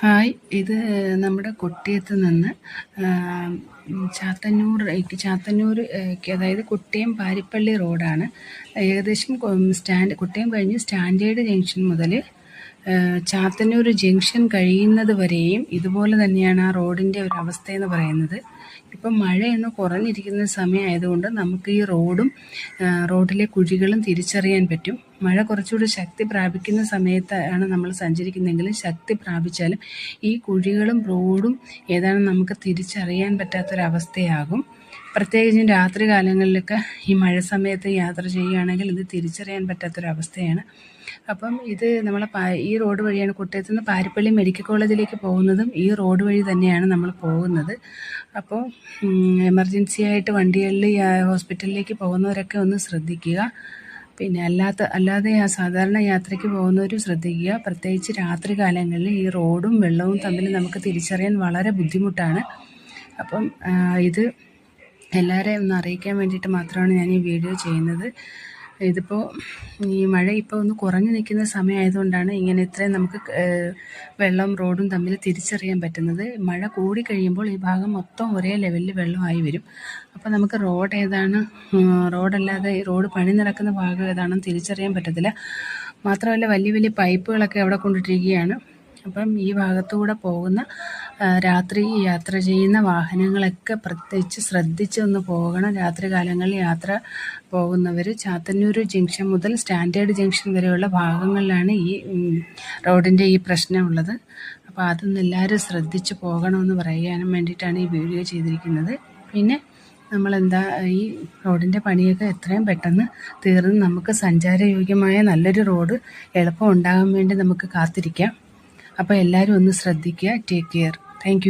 Hi ഇത് നമ്മുടെ കൊട്ടിയത്ത് നിന്ന് ചാത്തന്നൂർ ചാത്തന്നൂർക്ക് അതായത് കുട്ടിയം പാരിപ്പള്ളി റോഡാണ്. ഏകദേശം സ്റ്റാൻഡ് കുട്ടിയം കഴിഞ്ഞ് സ്റ്റാൻഡേർഡ് ജംഗ്ഷൻ മുതൽ ചാത്തന്നൂർ ജംഗ്ഷൻ കഴിയുന്നത് വരെയും ഇതുപോലെ തന്നെയാണ് ആ റോഡിന്റെ ഒരു അവസ്ഥ എന്ന് പറയുന്നത്. ഇപ്പം മഴയൊന്ന് കുറഞ്ഞിരിക്കുന്ന സമയമായതുകൊണ്ട് നമുക്ക് ഈ റോഡും റോഡിലെ കുഴികളും തിരിച്ചറിയാൻ പറ്റും. മഴ കുറച്ചുകൂടി ശക്തി പ്രാപിക്കുന്ന സമയത്താണ് നമ്മൾ സഞ്ചരിക്കുന്നതെങ്കിൽ ശക്തി പ്രാപിച്ചാലും ഈ കുഴികളും റോഡും ഏതാണ് നമുക്ക് തിരിച്ചറിയാൻ പറ്റാത്തൊരവസ്ഥയാകും. പ്രത്യേകിച്ചും രാത്രി കാലങ്ങളിലൊക്കെ ഈ മഴ സമയത്ത് യാത്ര ചെയ്യുകയാണെങ്കിൽ ഇത് തിരിച്ചറിയാൻ പറ്റാത്തൊരവസ്ഥയാണ്. അപ്പം ഇത് നമ്മൾ ഈ റോഡ് വഴിയാണ് കുട്ടയത്തു നിന്ന് പാരിപ്പള്ളി മെഡിക്കൽ കോളേജിലേക്ക് പോകുന്നതും ഈ റോഡ് വഴി തന്നെയാണ് നമ്മൾ പോകുന്നത്. അപ്പോൾ എമർജൻസി ആയിട്ട് വണ്ടികളിൽ ഹോസ്പിറ്റലിലേക്ക് പോകുന്നവരൊക്കെ ഒന്ന് ശ്രദ്ധിക്കുക. പിന്നെ അല്ലാത്ത അല്ലാതെ ആ സാധാരണ യാത്രയ്ക്ക് പോകുന്നവരും ശ്രദ്ധിക്കുക. പ്രത്യേകിച്ച് രാത്രി കാലങ്ങളിൽ ഈ റോഡും വെള്ളവും തമ്മിൽ നമുക്ക് തിരിച്ചറിയാൻ വളരെ ബുദ്ധിമുട്ടാണ്. അപ്പം ഇത് എല്ലാവരെയും ഒന്ന് അറിയിക്കാൻ വേണ്ടിയിട്ട് മാത്രമാണ് ഞാൻ ഈ വീഡിയോ ചെയ്യുന്നത്. ഇതിപ്പോൾ ഈ മഴ ഇപ്പോൾ ഒന്ന് കുറഞ്ഞു നിൽക്കുന്ന സമയമായതുകൊണ്ടാണ് ഇങ്ങനെ ഇത്രയും നമുക്ക് വെള്ളം റോഡും തമ്മിൽ തിരിച്ചറിയാൻ പറ്റുന്നത്. മഴ കൂടി കഴിയുമ്പോൾ ഈ ഭാഗം മൊത്തം ഒരേ ലെവലിൽ വെള്ളമായി വരും. അപ്പോൾ നമുക്ക് റോഡ് ഏതാണ് റോഡല്ലാതെ റോഡ് പണി നടക്കുന്ന ഭാഗം ഏതാണെന്ന് തിരിച്ചറിയാൻ പറ്റത്തില്ല. മാത്രമല്ല വലിയ വലിയ പൈപ്പുകളൊക്കെ അവിടെ കൊണ്ടിട്ടിരിക്കുകയാണ്. അപ്പം ഈ ഭാഗത്തൂടെ പോകുന്ന രാത്രി യാത്ര ചെയ്യുന്ന വാഹനങ്ങളൊക്കെ പ്രത്യേകിച്ച് ശ്രദ്ധിച്ചൊന്ന് പോകണം. രാത്രി കാലങ്ങളിൽ യാത്ര പോകുന്നവർ ചാത്തന്നൂർ ജംഗ്ഷൻ മുതൽ സ്റ്റാൻഡേർഡ് ജംഗ്ഷൻ വരെയുള്ള ഭാഗങ്ങളിലാണ് ഈ റോഡിന്റെ ഈ പ്രശ്നമുള്ളത് അപ്പോൾ അതൊന്നും എല്ലാവരും ശ്രദ്ധിച്ച് പോകണമെന്ന് പറയാനും വേണ്ടിയിട്ടാണ് ഈ വീഡിയോ ചെയ്തിരിക്കുന്നത്. പിന്നെ നമ്മളെന്താ ഈ റോഡിന്റെ പണിയൊക്കെ എത്രയും പെട്ടെന്ന് തീർന്ന് നമുക്ക് സഞ്ചാരയോഗ്യമായ നല്ലൊരു റോഡ് എളുപ്പം ഉണ്ടാകാൻ വേണ്ടി നമുക്ക് കാത്തിരിക്കാം. അപ്പോൾ എല്ലാവരും ഒന്ന് ശ്രദ്ധിക്കുക. Take care thank